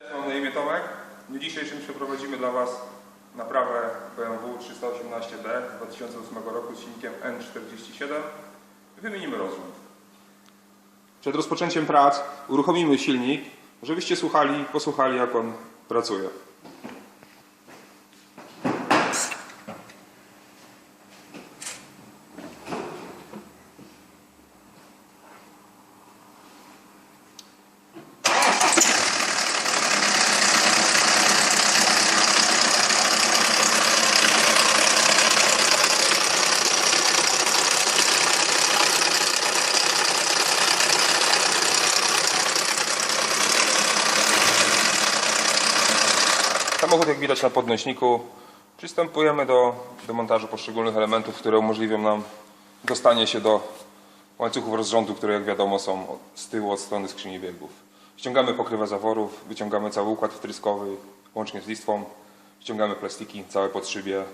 Mam na imię Tomek. W dniu dzisiejszym przeprowadzimy dla Was naprawę BMW 318D z 2008 roku z silnikiem N47. Wymienimy rozrząd. Przed rozpoczęciem prac uruchomimy silnik, żebyście słuchali, posłuchali jak on pracuje. Samochód jak widać na podnośniku. Przystępujemy do demontażu poszczególnych elementów, które umożliwią nam dostanie się do łańcuchów rozrządu, które jak wiadomo są z tyłu od strony skrzyni biegów. Ściągamy pokrywę zaworów, wyciągamy cały układ wtryskowy łącznie z listwą, ściągamy plastiki całe pod szybie,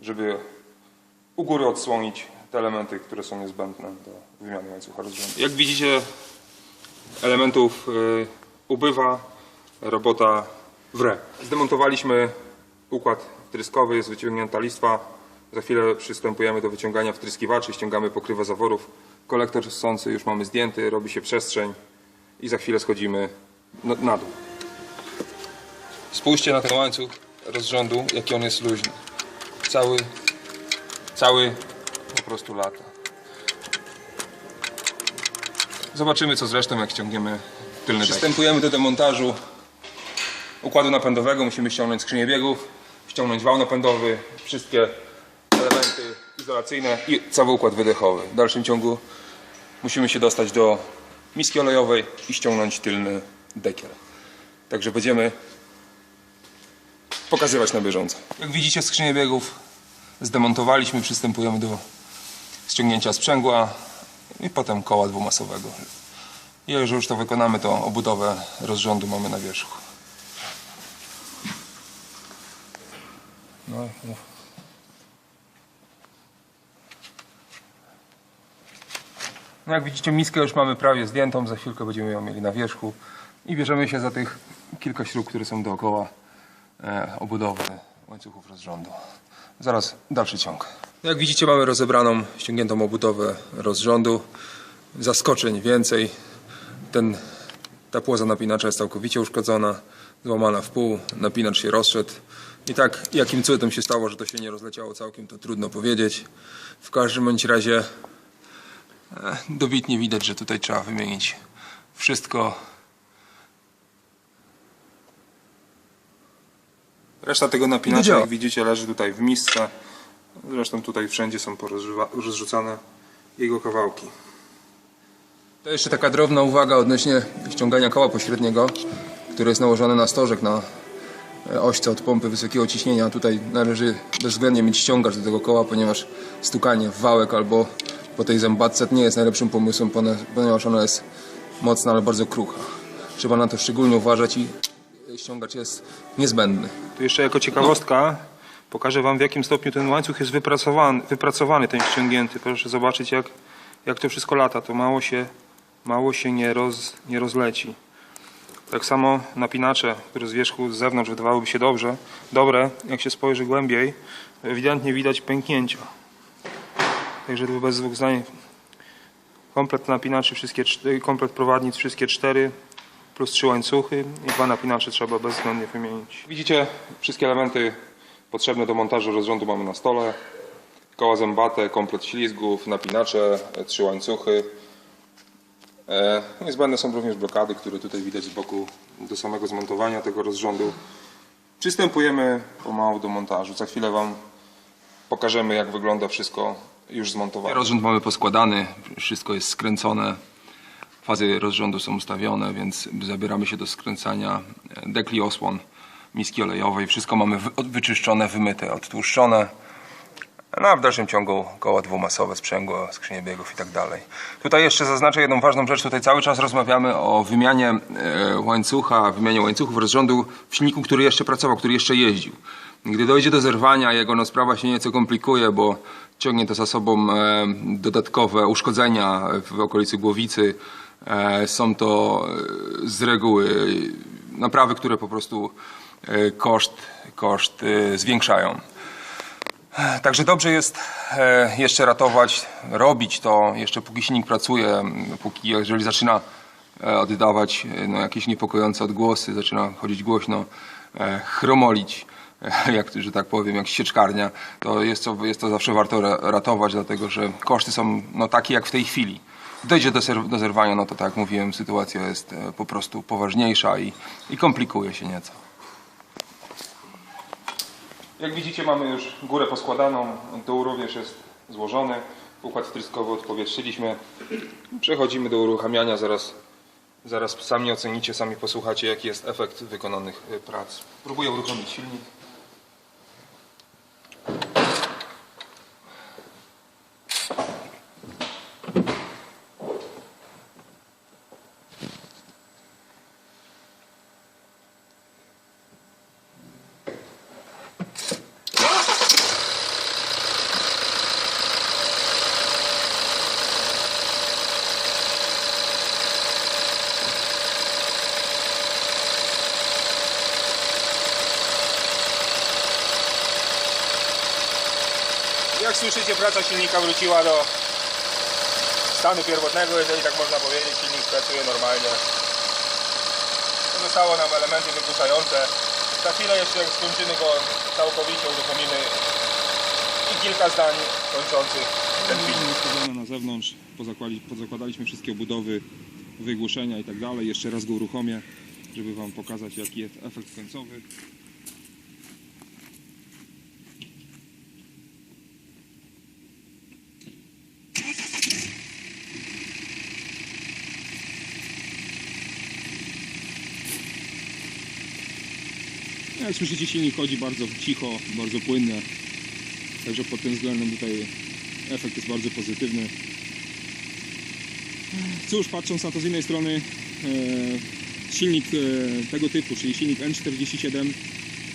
żeby u góry odsłonić te elementy, które są niezbędne do wymiany łańcucha rozrządu. Jak widzicie elementów y, ubywa, robota wre. Zdemontowaliśmy układ wtryskowy, jest wyciągnięta listwa. Za chwilę przystępujemy do wyciągania wtryskiwaczy, ściągamy pokrywę zaworów. Kolektor ssący już mamy zdjęty, robi się przestrzeń i za chwilę schodzimy na, na dół. Spójrzcie na ten łańcuch rozrządu, jaki on jest luźny. Cały, cały po prostu lata. Zobaczymy co zresztą jak ściągniemy tylny Przystępujemy do demontażu układu napędowego. Musimy ściągnąć skrzynię biegów, ściągnąć wał napędowy, wszystkie elementy izolacyjne i cały układ wydechowy. W dalszym ciągu musimy się dostać do miski olejowej i ściągnąć tylny dekiel. Także będziemy pokazywać na bieżąco. Jak widzicie skrzynię biegów zdemontowaliśmy, przystępujemy do ściągnięcia sprzęgła i potem koła dwumasowego. Jeżeli już to wykonamy, to obudowę rozrządu mamy na wierzchu. No. No jak widzicie, miskę już mamy prawie zdjętą, za chwilkę będziemy ją mieli na wierzchu i bierzemy się za tych kilka śrub, które są dookoła e, obudowy łańcuchów rozrządu. Zaraz dalszy ciąg. Jak widzicie, mamy rozebraną, ściągniętą obudowę rozrządu. Zaskoczeń więcej. Ten, ta płoza napinacza jest całkowicie uszkodzona, złamana w pół, napinacz się rozszedł. I tak, jakim cudem się stało, że to się nie rozleciało całkiem, to trudno powiedzieć. W każdym bądź razie e, dobitnie widać, że tutaj trzeba wymienić wszystko. Reszta tego napinacza, jak widzicie, leży tutaj w misce. Zresztą tutaj wszędzie są rozrzucane jego kawałki. To jeszcze taka drobna uwaga odnośnie ściągania koła pośredniego, które jest nałożone na stożek na ośce od pompy wysokiego ciśnienia. Tutaj należy bezwzględnie mieć ściągacz do tego koła, ponieważ stukanie w wałek albo po tej zębatce nie jest najlepszym pomysłem, ponieważ ona jest mocna, ale bardzo krucha. Trzeba na to szczególnie uważać i ściągacz jest niezbędny. Tu jeszcze jako ciekawostka pokażę Wam w jakim stopniu ten łańcuch jest wypracowany, wypracowany ten ściągnięty. Proszę zobaczyć jak, jak to wszystko lata. To mało się, mało się nie, roz, nie rozleci. Tak samo napinacze, które z wierzchu z zewnątrz wydawałyby się dobrze, dobre, jak się spojrzy głębiej, ewidentnie widać pęknięcia. Także tu bez dwóch zdań komplet napinaczy, wszystkie, komplet prowadnic, wszystkie cztery plus trzy łańcuchy i dwa napinacze trzeba bezwzględnie wymienić. Widzicie, wszystkie elementy potrzebne do montażu rozrządu mamy na stole. Koła zębate, komplet ślizgów, napinacze, trzy łańcuchy. E, niezbędne są również blokady, które tutaj widać z boku do samego zmontowania tego rozrządu. Przystępujemy pomału do montażu. Za chwilę Wam pokażemy, jak wygląda wszystko już zmontowane. Rozrząd mamy poskładany, wszystko jest skręcone. Fazy rozrządu są ustawione, więc zabieramy się do skręcania dekli osłon, miski olejowej. Wszystko mamy wyczyszczone, wymyte, odtłuszczone. No a w dalszym ciągu koła dwumasowe, sprzęgło, skrzynie biegów i tak dalej. Tutaj jeszcze zaznaczę jedną ważną rzecz. Tutaj cały czas rozmawiamy o wymianie e, łańcucha, wymianie łańcuchów rozrządu w silniku, który jeszcze pracował, który jeszcze jeździł. Gdy dojdzie do zerwania jego, no sprawa się nieco komplikuje, bo ciągnie to za sobą e, dodatkowe uszkodzenia w okolicy głowicy. E, są to e, z reguły naprawy, które po prostu e, koszt, koszt e, zwiększają. Także dobrze jest e, jeszcze ratować, robić to jeszcze póki silnik pracuje, póki jeżeli zaczyna e, oddawać e, no, jakieś niepokojące odgłosy, zaczyna chodzić głośno, chromolić, jak, że tak powiem, jak sieczkarnia, to jest to, jest to zawsze warto ra- ratować, dlatego że koszty są no, takie jak w tej chwili. Dojdzie do, do zerwania, no to tak jak mówiłem, sytuacja jest po prostu poważniejsza i, i komplikuje się nieco. Jak widzicie mamy już górę poskładaną, dół również jest złożony, układ wtryskowy odpowietrzyliśmy. Przechodzimy do uruchamiania, zaraz, zaraz sami ocenicie, sami posłuchacie jaki jest efekt wykonanych prac. Próbuję uruchomić silnik. Jak słyszycie, praca silnika wróciła do stanu pierwotnego, jeżeli tak można powiedzieć. Silnik pracuje normalnie. Pozostało nam elementy wygłuszające. Za chwilę jeszcze skończymy go całkowicie, uruchomimy i kilka zdań kończących ten film. Ustawione na zewnątrz, pozakładaliśmy wszystkie obudowy, wygłuszenia i tak dalej. Jeszcze raz go uruchomię, żeby Wam pokazać jaki jest efekt końcowy. Jak słyszycie silnik chodzi bardzo cicho, bardzo płynnie. Także pod tym względem tutaj efekt jest bardzo pozytywny. Cóż, patrząc na to z innej strony, e, silnik e, tego typu, czyli silnik N47,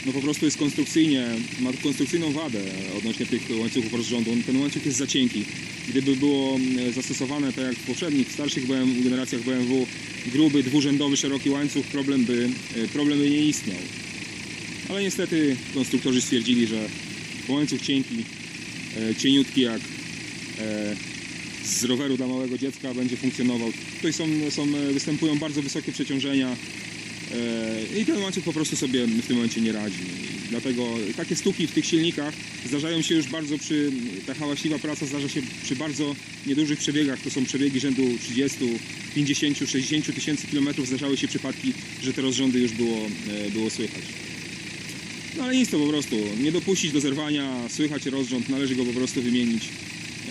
no po prostu jest konstrukcyjnie, ma konstrukcyjną wadę odnośnie tych łańcuchów rozrządu. Ten łańcuch jest za cienki. Gdyby było e, zastosowane tak jak w poprzednich, starszych BMW, generacjach BMW, gruby, dwurzędowy, szeroki łańcuch, problem by, problem by nie istniał. Ale niestety konstruktorzy stwierdzili, że łańcuch cienki, e, cieniutki jak e, z roweru dla małego dziecka będzie funkcjonował. Tutaj są, są, występują bardzo wysokie przeciążenia e, i ten łańcuch po prostu sobie w tym momencie nie radzi. Dlatego takie stuki w tych silnikach zdarzają się już bardzo przy, ta hałaśliwa praca zdarza się przy bardzo niedużych przebiegach, to są przebiegi rzędu 30, 50, 60 tysięcy kilometrów zdarzały się przypadki, że te rozrządy już było, było słychać. No ale nic to po prostu, nie dopuścić do zerwania, słychać rozrząd, należy go po prostu wymienić.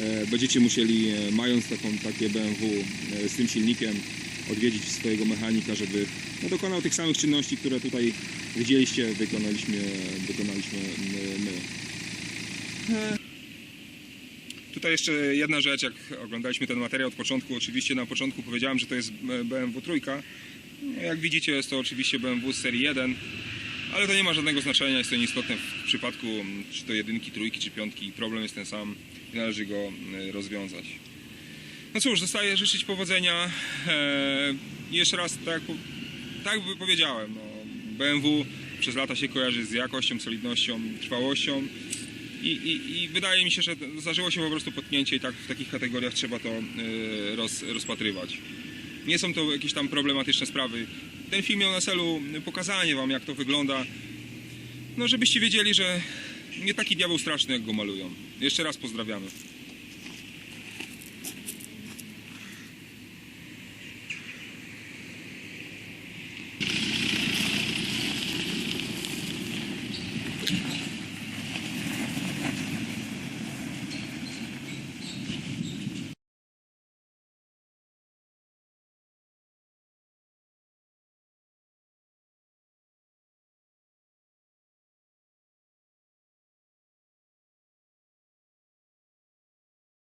E, Będziecie musieli, e, mając taką, takie BMW e, z tym silnikiem, odwiedzić swojego mechanika, żeby no, dokonał tych samych czynności, które tutaj widzieliście, wykonaliśmy, wykonaliśmy my. Tutaj jeszcze jedna rzecz, jak oglądaliśmy ten materiał od początku, oczywiście na początku powiedziałem, że to jest BMW trójka. Jak widzicie jest to oczywiście BMW z serii 1, ale to nie ma żadnego znaczenia, jest to nieistotne w przypadku mm, czy to jedynki, trójki czy piątki. Problem jest ten sam i należy go e, rozwiązać. No cóż, zostaje życzyć powodzenia. E, jeszcze raz, tak, tak jak powiedziałem, no, BMW przez lata się kojarzy z jakością, solidnością, trwałością. I, i, I wydaje mi się, że zdarzyło się po prostu potknięcie i tak w takich kategoriach trzeba to e, roz, rozpatrywać. Nie są to jakieś tam problematyczne sprawy. Ten film miał na celu pokazanie wam, jak to wygląda. No, żebyście wiedzieli, że nie taki diabeł straszny, jak go malują. Jeszcze raz pozdrawiamy.